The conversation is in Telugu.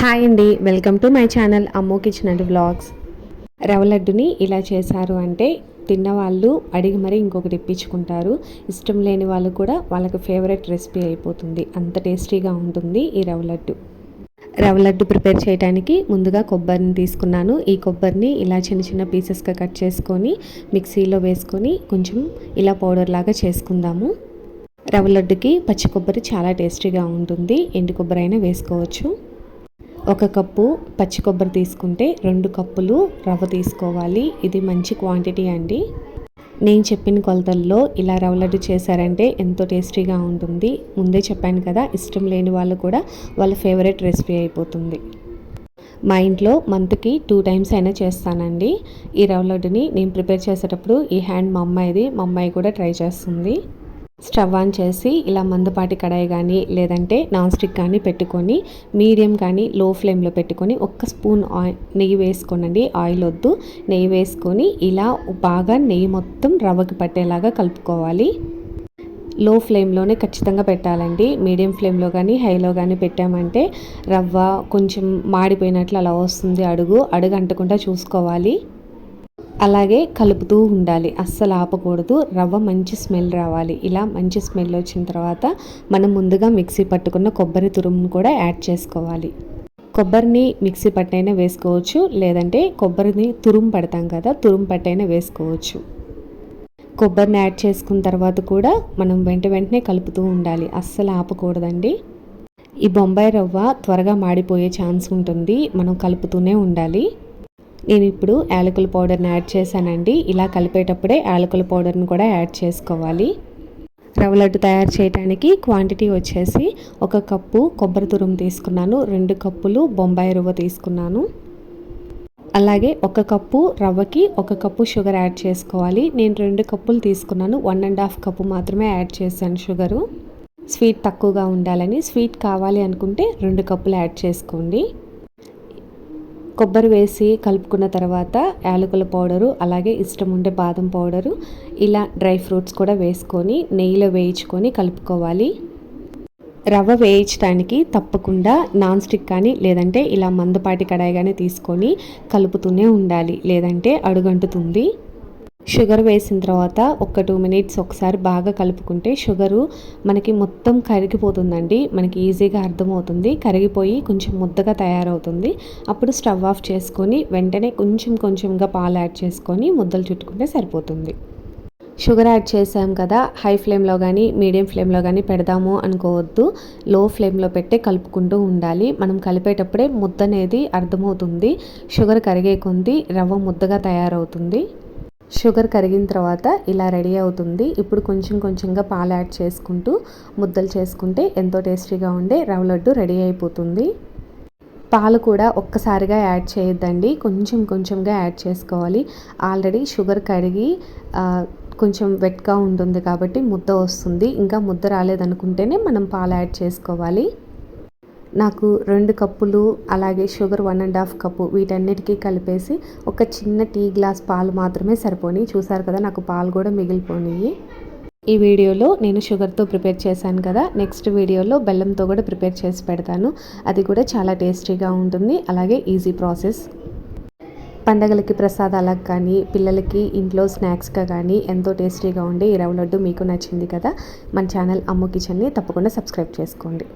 హాయ్ అండి welcome to my channel Ammu kitchen and vlogs. రవ్వ లడ్డుని ఇలా చేశారు అంటే తిన్నవాళ్ళు అడిగి మరీ ఇంకొకటి ఇప్పించుకుంటారు. ఇష్టం లేని వాళ్ళు కూడా వాళ్ళకి ఫేవరెట్ రెసిపీ అయిపోతుంది. అంత టేస్టీగా ఉంటుంది ఈ రవ్వ లడ్డు. రవ్వ లడ్డు ప్రిపేర్ చేయడానికి ముందుగా కొబ్బరిని తీసుకున్నాను. ఈ కొబ్బరిని ఇలా చిన్న చిన్న పీసెస్గా కట్ చేసుకొని మిక్సీలో వేసుకొని కొంచెం ఇలా పౌడర్ లాగా చేసుకుందాము. రవ్వ లడ్డుకి పచ్చి కొబ్బరి చాలా టేస్టీగా ఉంటుంది. ఎండు కొబ్బరి అయినా వేసుకోవచ్చు. ఒక కప్పు పచ్చి కొబ్బరి తీసుకుంటే రెండు కప్పులు రవ్వ తీసుకోవాలి. ఇది మంచి క్వాంటిటీ అండి. నేను చెప్పిన కొలతల్లో ఇలా రవ్వ లడ్డు చేశారంటే ఎంతో టేస్టీగా ఉంటుంది. ముందే చెప్పాను కదా ఇష్టం లేని వాళ్ళు కూడా వాళ్ళ ఫేవరెట్ రెసిపీ అయిపోతుంది. మా ఇంట్లో మంత్కి టూ టైమ్స్ అయినా చేస్తానండి. ఈ రవ్వ లడ్డుని నేను ప్రిపేర్ చేసేటప్పుడు ఈ హ్యాండ్ మా అమ్మాయిది మా అమ్మాయి కూడా ట్రై చేస్తుంది. స్టవ్ ఆన్ చేసి ఇలా మందపాటి కడాయి కానీ లేదంటే నాన్ స్టిక్ కానీ పెట్టుకొని మీడియం కానీ లో ఫ్లేమ్లో పెట్టుకొని ఒక్క స్పూన్ ఆయిల్ నెయ్యి వేసుకోనండి. ఆయిల్ వద్దు. నెయ్యి వేసుకొని ఇలా బాగా నెయ్యి మొత్తం రవ్వకి పట్టేలాగా కలుపుకోవాలి. లో ఫ్లేమ్లోనే ఖచ్చితంగా పెట్టాలండి. మీడియం ఫ్లేమ్లో కానీ హైలో కానీ పెట్టామంటే రవ్వ కొంచెం మాడిపోయినట్లు అలా వస్తుంది అడుగు. అడుగు అంటకుండా చూసుకోవాలి. అలాగే కలుపుతూ ఉండాలి. అస్సలు ఆపకూడదు. రవ్వ మంచి స్మెల్ రావాలి. ఇలా మంచి స్మెల్ వచ్చిన తర్వాత మనం ముందుగా మిక్సీ పట్టుకున్న కొబ్బరి తురుమును కూడా యాడ్ చేసుకోవాలి. కొబ్బరిని మిక్సీ పట్టైనా వేసుకోవచ్చు. లేదంటే కొబ్బరిని తురుము పడతాం కదా తురుము పట్టైనా వేసుకోవచ్చు. కొబ్బరిని యాడ్ చేసుకున్న తర్వాత కూడా మనం వెంట వెంటనే కలుపుతూ ఉండాలి. అస్సలు ఆపకూడదండి. ఈ బొంబాయి రవ్వ త్వరగా మాడిపోయే ఛాన్స్ ఉంటుంది. మనం కలుపుతూనే ఉండాలి. నేను ఇప్పుడు యాలకుల పౌడర్ని యాడ్ చేశానండి. ఇలా కలిపేటప్పుడే యాలకుల పౌడర్ని కూడా యాడ్ చేసుకోవాలి. రవ్వ లడ్డు తయారు చేయడానికి క్వాంటిటీ వచ్చేసి ఒక కప్పు కొబ్బరి తురుము తీసుకున్నాను. రెండు కప్పులు బొంబాయి రవ్వ తీసుకున్నాను. అలాగే ఒక కప్పు రవ్వకి ఒక కప్పు షుగర్ యాడ్ చేసుకోవాలి. నేను రెండు కప్పులు తీసుకున్నాను. వన్ అండ్ హాఫ్ కప్పు మాత్రమే యాడ్ చేశాను షుగరు. స్వీట్ తక్కువగా ఉండాలని స్వీట్ కావాలి అనుకుంటే రెండు కప్పులు యాడ్ చేసుకోండి. కొబ్బరి వేసి కలుపుకున్న తర్వాత యాలకుల పౌడరు అలాగే ఇష్టం ఉండే బాదం పౌడరు ఇలా డ్రై ఫ్రూట్స్ కూడా వేసుకొని నెయ్యిలో వేయించుకొని కలుపుకోవాలి. రవ్వ వేయించడానికి తప్పకుండా నాన్ స్టిక్ కానీ లేదంటే ఇలా మందపాటి కడాయి కానీ తీసుకొని కలుపుతూనే ఉండాలి లేదంటే అడుగంటుతుంది. షుగర్ వేసిన తర్వాత ఒక టూ మినిట్స్ ఒకసారి బాగా కలుపుకుంటే షుగరు మనకి మొత్తం కరిగిపోతుందండి. మనకి ఈజీగా అర్థమవుతుంది. కరిగిపోయి కొంచెం ముద్దగా తయారవుతుంది. అప్పుడు స్టవ్ ఆఫ్ చేసుకొని వెంటనే కొంచెం కొంచెంగా పాలు యాడ్ చేసుకొని ముద్దలు చుట్టుకుంటే సరిపోతుంది. షుగర్ యాడ్ చేసాం కదా హై ఫ్లేమ్లో కానీ మీడియం ఫ్లేమ్లో కానీ పెడదాము అనుకోవద్దు. లో ఫ్లేమ్లో పెట్టే కలుపుకుంటూ ఉండాలి. మనం కలిపేటప్పుడే ముద్ద అనేది అర్థమవుతుంది. షుగర్ కరిగే కొంది రవ్వ ముద్దగా తయారవుతుంది. షుగర్ కరిగిన తర్వాత ఇలా రెడీ అవుతుంది. ఇప్పుడు కొంచెం కొంచెంగా పాలు యాడ్ చేసుకుంటూ ముద్దలు చేసుకుంటే ఎంతో టేస్టీగా ఉండే రవ్వ లడ్డు రెడీ అయిపోతుంది. పాలు కూడా ఒక్కసారిగా యాడ్ చేయొద్దండి. కొంచెం కొంచెంగా యాడ్ చేసుకోవాలి. ఆల్రెడీ షుగర్ కరిగి కొంచెం వెట్గా ఉంటుంది కాబట్టి ముద్ద వస్తుంది. ఇంకా ముద్ద రాలేదనుకుంటేనే మనం పాలు యాడ్ చేసుకోవాలి. నాకు రెండు కప్పులు అలాగే sugar one and half cup వీటన్నిటికీ కలిపేసి ఒక చిన్న టీ గ్లాస్ పాలు మాత్రమే సరిపోయి చూసారు కదా నాకు పాలు కూడా మిగిలిపోయినాయి ఈ వీడియోలో నేను షుగర్తో ప్రిపేర్ చేశాను కదా నెక్స్ట్ వీడియోలో బెల్లంతో కూడా ప్రిపేర్ చేసి పెడతాను. అది కూడా చాలా టేస్టీగా ఉంటుంది అలాగే ఈజీ ప్రాసెస్. పండగలకి ప్రసాదాలకు కానీ పిల్లలకి ఇంట్లో స్నాక్స్గా కానీ ఎంతో టేస్టీగా ఉండే ఈ రవ్వ లడ్డు మీకు నచ్చింది కదా మన ఛానల్ అమ్ము కిచెన్ని తప్పకుండా సబ్స్క్రైబ్ చేసుకోండి.